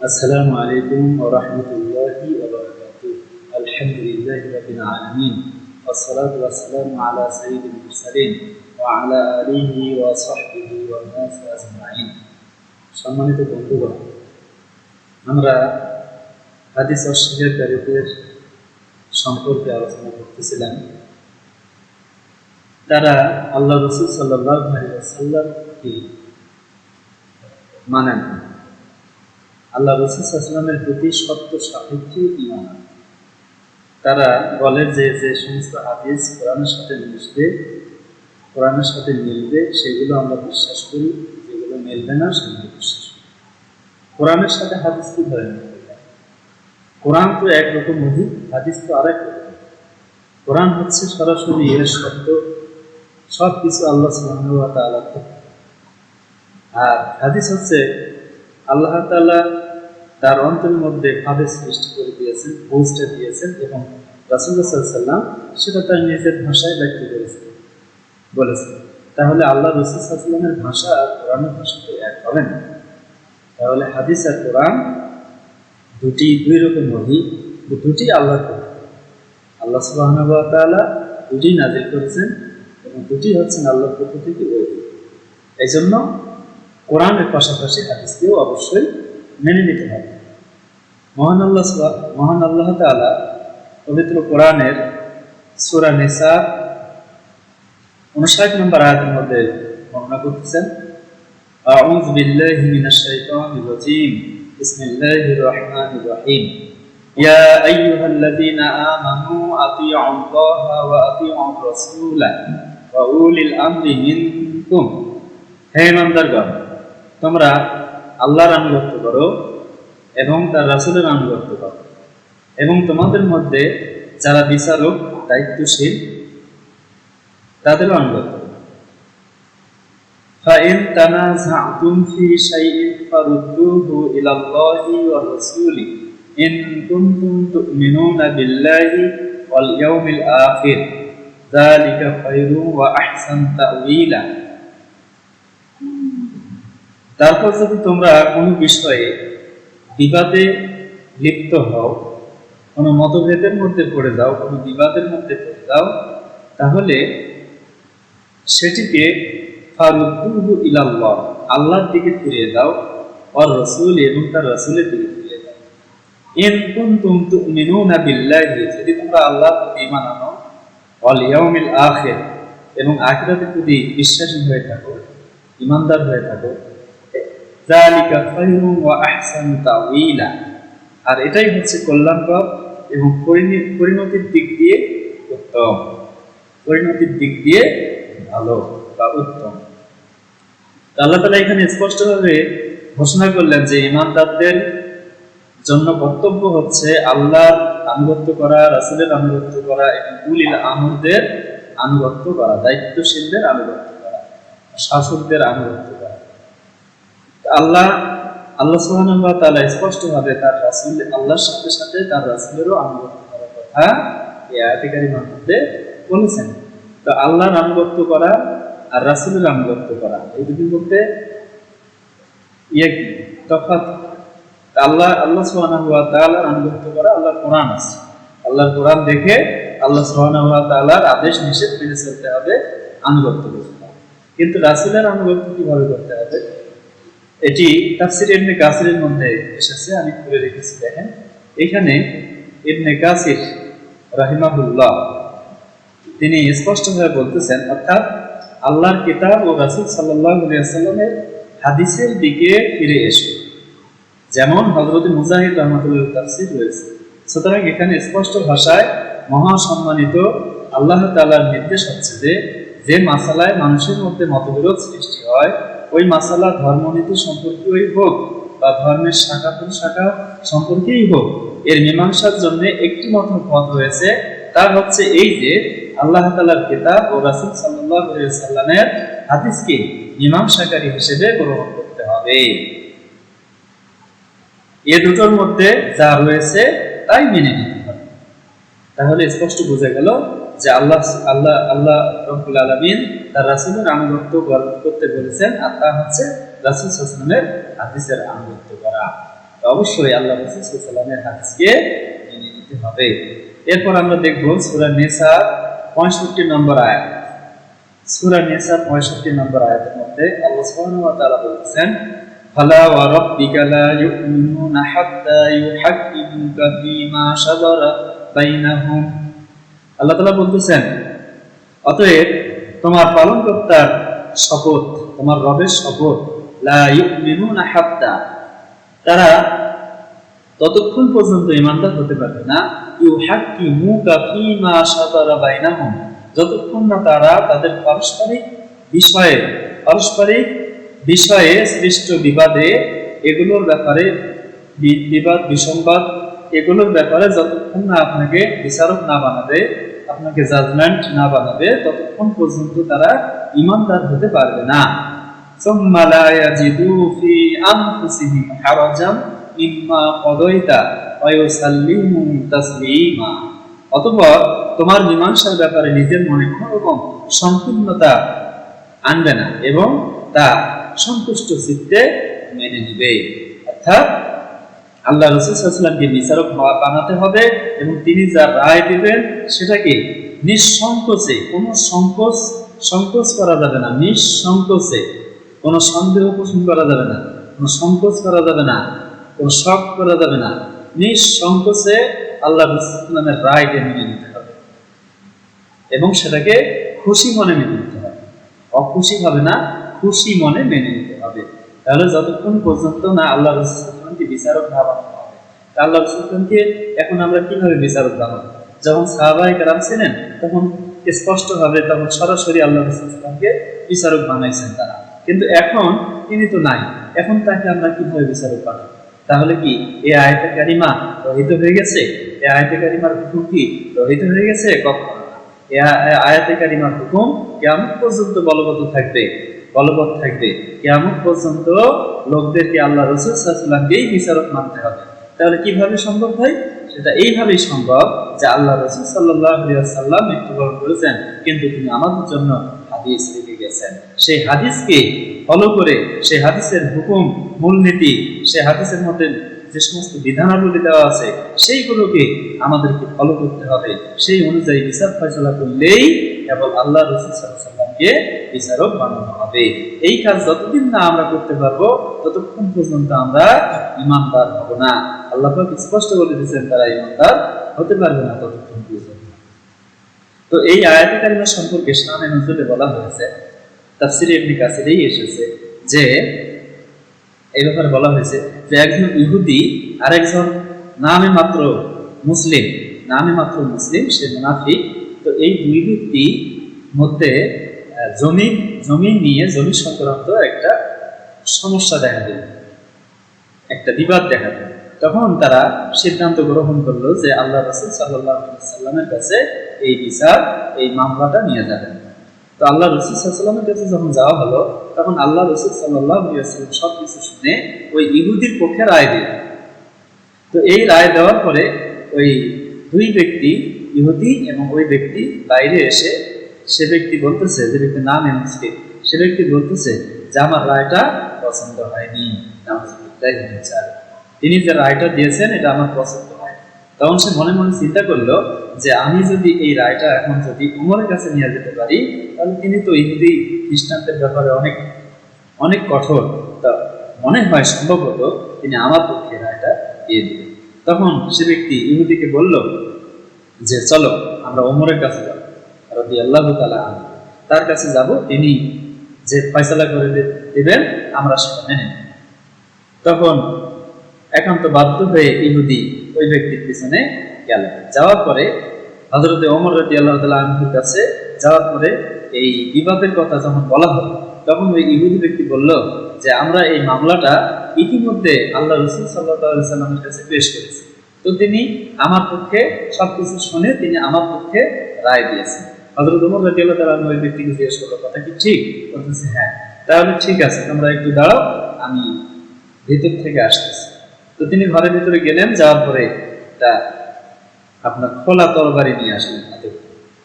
السلام عليكم ورحمة الله وبركاته الحمد لله رب العالمين والصلاة والسلام على سيد المرسلين وعلى آله وصحبه والناس أجمعين সম্মানিত বন্ধুগণ আমরা হাদিস অস্বীকারীদের সম্পর্কে আলোচনা করতেছিলাম তারা আল্লাহ রসুল সাল্লাহ সাল্লামকে মানেন না আল্লাহ রসুলামের প্রতি সত্য সাপেক্ষে ইমান তারা বলে যে যে সমস্ত হাদিস কোরআনের সাথে মিশবে কোরআনের সাথে মিলবে, সেগুলো আমরা বিশ্বাস করি, যেগুলো মিলবে না, সেগুলো বিশ্বাস করি। কোরআনের সাথে হাদিস কি ধরে? কোরআন তো একরকম অধিক, হাদিস তো আরেক রকম কোরআন হচ্ছে সরাসরি এর শব্দ সব কিছু আল্লাহ ওয়া আর হাদিস হচ্ছে আল্লাহ তাআলা তার অন্তরের মধ্যে ভাবে সৃষ্টি করে দিয়েছেন পৌঁছতে দিয়েছেন এবং রাসুল্লাহ সেটা তার নিজের ভাষায় ব্যক্ত করেছেন। বলেছেন, তাহলে আল্লাহ রসুল সাল্লামের ভাষা আর কোরআনের ভাষা তো এক হবে না? তাহলে হাদিস আর কোরআন দুটি দুই রকম ওহি দুটি আল্লাহ আল্লাহ সুবাহ তাআলা দুটি নাজিল করেছেন এবং দুটি হচ্ছেন আল্লাহর পক্ষ থেকে ওহি এই জন্য কোরআনের পাশাপাশি হাদিসকেও অবশ্যই মেনে নিতে হবে। মহান আল্লাহ সুবহান- মহান আল্লাহ তাআলা পবিত্র কোরআনের সূরা নিসা উনষাট নম্বর আয়াতের মধ্যে বর্ণনা করতেছেন أعوذ بالله من الشيطان الرجيم بسم الله الرحمن الرحيم يا أيها الذين آمنوا أطيعوا الله وأطيعوا الرسول وأولي الأمر منكم হে ইমানদারগণ তোমরা আল্লাহর আনুগত্য করো এবং তার রাসূলের আনুগত্য করো এবং তোমাদের মধ্যে যারা বিচারক দায়িত্বশীল তাদেরও আনুগত্য করো فإن تنازعتم في شيء فردوه إلى الله والرسول إن كنتم تؤمنون بالله واليوم الآخر ذلك خير وأحسن تأويلا তারপর যদি তোমরা কোনো বিষয়ে বিবাদে লিপ্ত হও, কোনো মতভেদের মধ্যে পড়ে যাও, কোনো বিবাদের মধ্যে পড়ে যাও, তাহলে সেটিকে ফারুদ্দুহু ইলাল্লাহ, আল্লাহর দিকে ফিরিয়ে দাও আর রসুল এবং তার রসুলের দিকে ফিরিয়ে দাও। ইন কুনতুম তুমিনুনা বিল্লাহি, যদি তোমরা আল্লাহ প্রতি ঈমান আনো, ওয়াল ইয়াউমিল আখির, এবং আখিরাতের প্রতি বিশ্বাসী হয়ে থাকো ইমানদার হয়ে থাকো আর এটাই হচ্ছে কল্যাণকর এবং পরিণতির দিক দিয়ে উত্তম। পরিণতির দিক দিয়ে ভালো বা উত্তম। আল্লাহ তালা এখানে স্পষ্টভাবে ঘোষণা করলেন যে ইমানদারদের জন্য কর্তব্য হচ্ছে আল্লাহর আনুগত্য করা, রাসুলের আনুগত্য করা এবং উলিল আমরদের আনুগত্য করা, দায়িত্বশীলদের আনুগত্য করা, শাসকদের আনুগত্য করা। আল্লাহ আল্লাহ ওয়া তাআলা স্পষ্টভাবে তার রাসূল, আল্লাহর সাথে সাথে তার রাসূলেরও আনুগত্য করার কথা এই আয়াতে কারিমার বলেছেন। তো আল্লাহর আনুগত্য করা আর রাসূলের আনুগত্য করা, এই দুটির মধ্যে তফাৎ। আল্লাহ আল্লাহ সুবহানাহু ওয়া তাআলার আনুগত্য করা আল্লাহর কোরআন আছে। আল্লাহর কোরআন দেখে আল্লাহ সুবহানাহু ওয়া তাআলার আদেশ নিষেধ মেনে চলতে হবে, আনুগত্য করতে হবে। কিন্তু রাসূলের আনুগত্য কীভাবে করতে হবে? এটি তাফসির ইবনে কাসিরের মধ্যে এসেছে, আমি খুলে রেখেছি, দেখেন। এখানে ইবনে কাসির রাহিমাহুল্লাহ, তিনি স্পষ্টভাবে বলতেছেন, অর্থাৎ আল্লাহর কিতাব ও রাসূল আলাইহি হাদিসের দিকে ফিরে এসো। যেমন হযরত মুজাহিদ রহমাতুল্লাহ তাফসির রয়েছে। সুতরাং এখানে স্পষ্ট ভাষায় মহা সম্মানিত আল্লাহ তাআলার নির্দেশ হচ্ছে যে যে মাসালায় মানুষের মধ্যে মতবিরোধ সৃষ্টি হয় ওই মাসালা ধর্মনীতি সম্পর্কেই হোক বা ধর্মের শাখা শাখা সম্পর্কেই হোক, এর মীমাংসার জন্য একটি মাত্র পথ রয়েছে। তা হচ্ছে এই যে আল্লাহ তাআলার কিতাব ও রাসূল সাল্লাল্লাহু সাল্লামের হাদিসকে মীমাংসাকারী হিসেবে গ্রহণ করতে হবে। এ দুটোর মধ্যে যা রয়েছে তাই মেনে নিতে হবে। তাহলে স্পষ্ট বোঝা গেল যে আল্লাহ আল্লাহ আল্লাহ রব্বুল আলামিন তার রাসূলের আনুগত্য কর- করতে বলেছেন আর তা হচ্ছে রাসূল আলাইহি হাদিসের আনুগত্য করা। অবশ্যই আল্লাহ রসুলামের হাদিসকে মেনে নিতে হবে। এরপর আমরা দেখব সুরা নেসা পঁয়ষট্টি নম্বর আয়াত। সুরা নেসা পঁয়ষট্টি নম্বর আয়াতের মধ্যে আল্লাহ সুবহানাহু বলেছেন, ফালা ওয়া রাব্বিকা লা ইউমিনুনা হাত্তা ইউহাক্কিমুকা ফীমা শাজারা বাইনাহুম আল্লাহ তাআলা বলতেছেন, অতএব তোমার পালনকর্তার শপথ, তোমার রবের শপথ তারা ততক্ষণ পর্যন্ত ইমানদার হতে পারবে না। ইউহাক্কিমুকা ফীমা শাজারা বাইনাহুম, যতক্ষণ না তারা তাদের পারস্পরিক বিষয়ে পারস্পরিক বিষয়ে সৃষ্ট বিবাদে এগুলোর ব্যাপারে বিবাদ, বিসংবাদ এগুলোর ব্যাপারে যতক্ষণ না আপনাকে বিচারক না বানাবে আপনাকে জাজমেন্ট না বানাবে ততক্ষণ পর্যন্ত তারা ইমানদার হতে পারবে না ثم لا يجدوا في أنفسهم حرجا مما قضيت ويسلموا تسليما অতঃপর তোমার মীমাংসার ব্যাপারে নিজের মনে কোনো রকম সংকীর্ণতা আনবে না এবং তা সন্তুষ্ট চিত্তে মেনে নিবে অর্থাৎ আল্লাহ রসুলামকে বিচারক বানাতে হবে এবং তিনি যা রায় দিবেন সেটাকে নিঃসংকোচে, কোনো সংকোচ সংকোচ করা যাবে না, নিঃসংকোচে। কোনো সন্দেহ পোষণ করা যাবে না, কোনো সংকোচ করা যাবে না, কোনো শখ করা যাবে না। নিঃসংকোচে আল্লাহ রসুলামের রায়কে মেনে নিতে হবে। এবং সেটাকে খুশি মনে মেনে নিতে হবে। অখুশি হবে না, খুশি মনে মেনে নিতে হবে। তাহলে যতক্ষণ পর্যন্ত না আল্লাহ রসুলকে বিচারক না বানানো হবে আল্লাহ রসুলকে এখন আমরা কীভাবে বিচারক বানাবো? যখন সাহাবাই কারাম ছিলেন, তখন স্পষ্ট ভাবে তখন সরাসরি আল্লাহ রসুলকে বিচারক বানাইছেন তারা। কিন্তু এখন তিনি তো নাই। এখন তাকে আমরা কীভাবে বিচারক বানাবো? তাহলে কি এই আয়তে কারিমা রহিত হয়ে গেছে? এই আয়তে কারিমার হুকুম কি রহিত হয়ে গেছে? কখন আয়াতে কারিমার হুকুম কেমন পর্যন্ত বলবৎ থাকবে। বলবৎ থাকবে। কেমন পর্যন্ত লোকদেরকে আল্লাহ রসুল সাল্লামকেই বিচারক মানতে হবে। তাহলে কীভাবে সম্ভব হয় সেটা এইভাবেই সম্ভব যে আল্লাহ রসুল সাল্লাহ মৃত্যুবরণ করেছেন, কিন্তু তিনি আমাদের জন্য হাদিস রেখে গেছেন। সেই হাদিসকে ফলো করে, সেই হাদিসের হুকুম, মূলনীতি, সেই হাদিসের মধ্যে যে সমস্ত বিধানাবলী দেওয়া আছে, সেইগুলোকে আমাদেরকে ফলো করতে হবে। সেই অনুযায়ী বিচার ফয়সলা করলেই কেবল আল্লাহ রসুল সাল্লামকে বিচারক বানানো হবে। এই কাজ যতদিন না আমরা করতে পারব, ততক্ষণ পর্যন্ত আমরা ইমানদার হব না। আল্লাহ স্পষ্ট বলে দিয়েছেন, তারা ইমানদার হতে পারবে না ততক্ষণ পর্যন্ত। তো এই আয়াত কারিমা সম্পর্কে শানে নজরুলে বলা হয়েছে, তাফসিরে ইবনে কাসিরেই এসেছে যে, এই ব্যাপারে বলা হয়েছে যে একজন ইহুদি আরেকজন নামে মাত্র মুসলিম, নামে মাত্র মুসলিম, সে মুনাফিক। তো এই দুই ব্যক্তি মধ্যে জমি জমি নিয়ে জমি সংক্রান্ত একটা সমস্যা দেখা দিল একটা বিবাদ দেখা দিল তখন তারা সিদ্ধান্ত গ্রহণ করল যে আল্লাহ রসুল সাল্লাহ সাল্লামের কাছে এই বিচার, এই মামলাটা নিয়ে যাবেন তো আল্লাহ রসুল সাল্লামের কাছে যখন যাওয়া হলো, তখন আল্লাহ রসুল সাল্লাহ সব কিছু শুনে ওই ইহুদির পক্ষে রায় দিলেন। তো এই রায় দেওয়ার পরে ওই দুই ব্যক্তি, ইহুদি এবং ওই ব্যক্তি বাইরে এসে সে ব্যক্তি বলতেছে, যে ব্যক্তি নাম এমসকে সে ব্যক্তি বলতেছে যে আমার রায়টা পছন্দ হয়নি। তিনি যে রায়টা দিয়েছেন, এটা আমার পছন্দ হয়। তখন সে মনে মনে চিন্তা করল যে আমি যদি এই রায়টা এখন যদি উমরের কাছে নিয়ে যেতে পারি, তাহলে তিনি তো ইহুদি খ্রিস্টানদের ব্যাপারে অনেক অনেক কঠোর। তা মনে হয় সম্ভবত তিনি আমার পক্ষে রায়টা দিয়ে দেবেন তখন সে ব্যক্তি ইহুদিকে বলল যে, চলো, আমরা ওমরের কাছে যাব। আল্লাহ তালা তার কাছে যাব, তিনি যে ফয়সালা করে দেবেন, আমরা সেটা মেনে তখন একান্ত বাধ্য হয়ে ইহুদি ওই ব্যক্তির পিছনে গেল। যাওয়ার পরে হজরতে ওমর রতি আল্লাহ তালা কাছে যাওয়ার পরে এই বিবাদের কথা যখন বলা হলো, তখন ওই ইহুদি ব্যক্তি বলল যে, আমরা এই মামলাটা ইতিমধ্যে আল্লাহ রসুল সাল্লাহ সাল্লামের কাছে পেশ করেছি। তো তিনি আমার পক্ষে সবকিছু শুনে তিনি আমার পক্ষে রায় দিয়েছেন। হজরত উমর রাজি আল্লাহ তালা ওই ব্যক্তিকে জিজ্ঞেস করল, কথা কি ঠিক? বলতেছে হ্যাঁ। তাহলে ঠিক আছে, তোমরা একটু দাঁড়াও, আমি ভিতর থেকে আসতেছি। তো তিনি ঘরের ভিতরে গেলেন, যাওয়ার পরে একটা আপনার খোলা তরবারি নিয়ে আসলেন হাতে।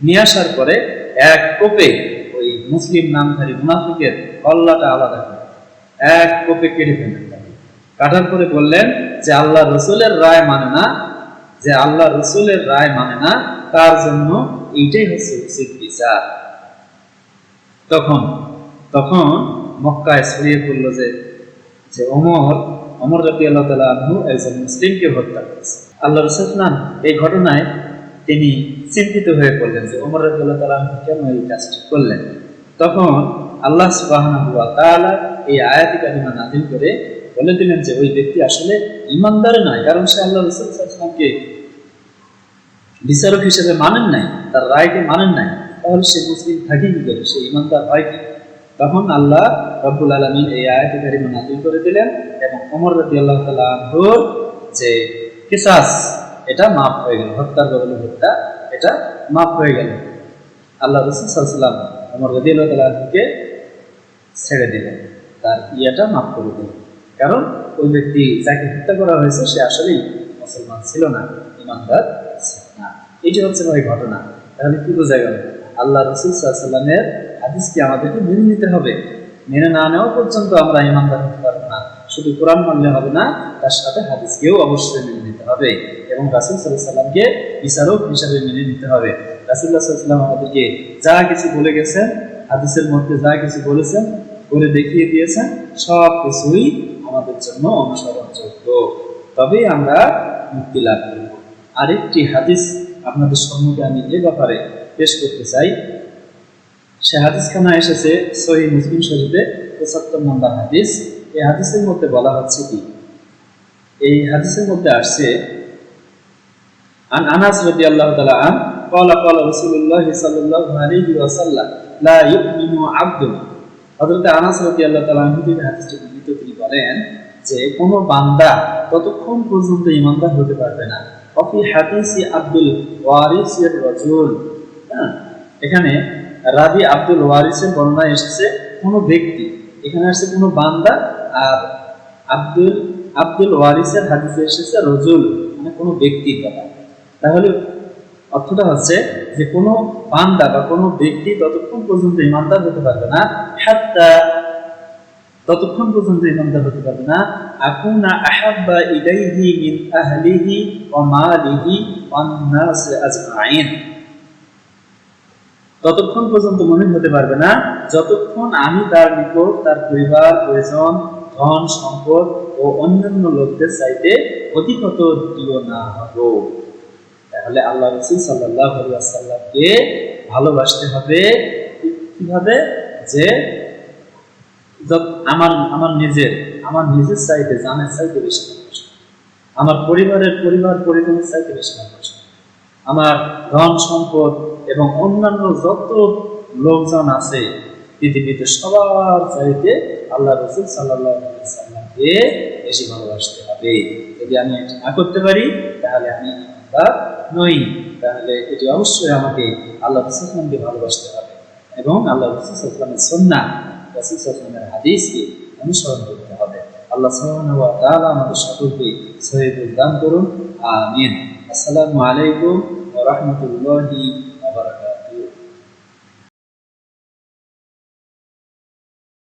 নিয়ে আসার পরে এক কোপে ওই মুসলিম নামধারী মুনাফিকের গল্লাটা আলাদা করে, এক কোপে কেটে ফেললেন কাটার পরে বললেন যে, আল্লাহ রসুলের রায় মানে না, যে আল্লাহ রসুলের রায় মানে না, তার জন্য এইটাই হচ্ছে উচিত বিচার। তখন তখন মক্কায় ছড়িয়ে পড়ল যে যে অমর অমর রাতি আল্লাহ তালা আনহু একজন মুসলিমকে হত্যা করেছে। আল্লাহ রসুলাম এই ঘটনায় তিনি চিন্তিত হয়ে পড়লেন যে অমর রাতি আল্লাহ তালা আনহু কেন এই কাজটি করলেন? তখন আল্লাহ সুবাহ এই আয়াতি কালিমা নাজিল করে বলে দিলেন যে, ওই ব্যক্তি আসলে ইমানদার নয়, কারণ সে আল্লাহ রসুলকে বিচারক হিসেবে মানেন নাই, তার রায়কে মানেন নাই, তাহলে সে মুসলিম থাকে কি করে? সে ইমানদার হয় কি? তখন আল্লাহ রব্বুল আলমিন এই আয়াতি কারিমা নাজিল করে দিলেন এবং অমর রাজি আল্লাহ তালাহুর যে কিসাস, এটা মাফ হয়ে গেল, হত্যার বদলে হত্যা, এটা মাফ হয়ে গেল। আল্লাহ রসুল সাল্লাম অমর রাজি আল্লাহ তালাহুকে ছেড়ে দিলেন, তার ইয়েটা মাফ করে দিলেন। কারণ ওই ব্যক্তি যাকে হত্যা করা হয়েছে, সে আসলেই মুসলমান ছিল না, ইমানদার। এটি হচ্ছে ভাই ঘটনা। তাহলে কি বোঝা গেল? আল্লাহ রসুল সাল্লামের হাদিসকে আমাদেরকে মেনে নিতে হবে। মেনে না নেওয়া পর্যন্ত আমরা ইমানদার হতে পারব না। শুধু কোরআন মানলে হবে না, তার সাথে হাদিসকেও অবশ্যই মেনে নিতে হবে। এবং রাসুল সাল্লাহ সাল্লামকে বিচারক হিসাবে মেনে নিতে হবে। রাসুল্লাহ সাল্লাম আমাদেরকে যা কিছু বলে গেছেন, হাদিসের মধ্যে যা কিছু বলেছেন করে দেখিয়ে দিয়েছেন, সব কিছুই আমাদের জন্য অনুসরণযোগ্য। তবেই আমরা মুক্তি লাভ করব। আরেকটি হাদিস আপনাদের সম্মুখে আমি এ ব্যাপারে পেশ করতে চাই সে হাদিসখানা এসেছে সহি মুসলিম শরীফে পঁচাত্তর নম্বর হাদিস এই হাদিসের মধ্যে বলা হচ্ছে কি এই হাদিসের মধ্যে আসছে আন আনাস রাদিয়াল্লাহু তাআলা আন قال قال رسول الله صلى الله عليه وسلم لا يؤمن عبد হযরত আনাস রাদিয়াল্লাহু তাআলা আনহু থেকে হাদিসটি উদ্ধৃত তিনি বলেন যে কোন বান্দা ততক্ষণ পর্যন্ত ইমানদার হতে পারবে না অফি হাদিসি আব্দুল ওয়ারিসের রাজুল। হ্যাঁ? এখানে রাবি আব্দুল ওয়ারিসের বর্ণনা এসেছে কোনো ব্যক্তি। এখানে আসছে কোনো বান্দা আর আব্দুল আব্দুল ওয়ারিসের হাদিসে এসেছে রজুল মানে কোনো ব্যক্তির কথা। তাহলে অর্থটা হচ্ছে যে কোনো বান্দা বা কোনো ব্যক্তি ততক্ষণ পর্যন্ত ইমানদার হতে পারবে না। হাত্তা ততক্ষণ পর্যন্ত ইমানদার হতে পারবে না। আকুনা আহাব্বা ইলাইহি মিন আহলিহি ওয়া মালিহি ওয়ান নাস আজমাইন। ততক্ষণ পর্যন্ত হতে পারবে না। যতক্ষণ আমি তার নিকট তার পরিবার, পরিজন, ধন, সম্পদ ও অন্যান্য লোকদের চাইতে অধিকত প্রিয় না হব। তাহলে আল্লাহ রসুল সাল্লাহ সাল্লামকে ভালোবাসতে হবে। কীভাবে? যে আমার আমার নিজের আমার নিজের চাইতে জানের চাইতে বেশি। আমার পরিবারের পরিবার পরিজনের চাইতে বেশি ভালোবাসা। আমার ধন সম্পদ এবং অন্যান্য যত লোকজন আছে, পৃথিবীতে সবার চাইতে আল্লাহ রসুল সাল্লাহ সাল্লামকে বেশি ভালোবাসতে হবে যদি আমি এটি না করতে পারি, তাহলে আমি ইমানদার নই তাহলে এটি অবশ্যই আমাকে আল্লাহ রসুলকে ভালোবাসতে হবে এবং আল্লাহ রসুলের সন্না রসুলের হাদিসকে অনুসরণ করতে হবে আল্লাহ সুবহানাহু ওয়া তাআলা আমাদের সকলকে সহিহ দান করুন আমিন আসসালামু আলাইকুম ওয়া রাহমাতুল্লাহি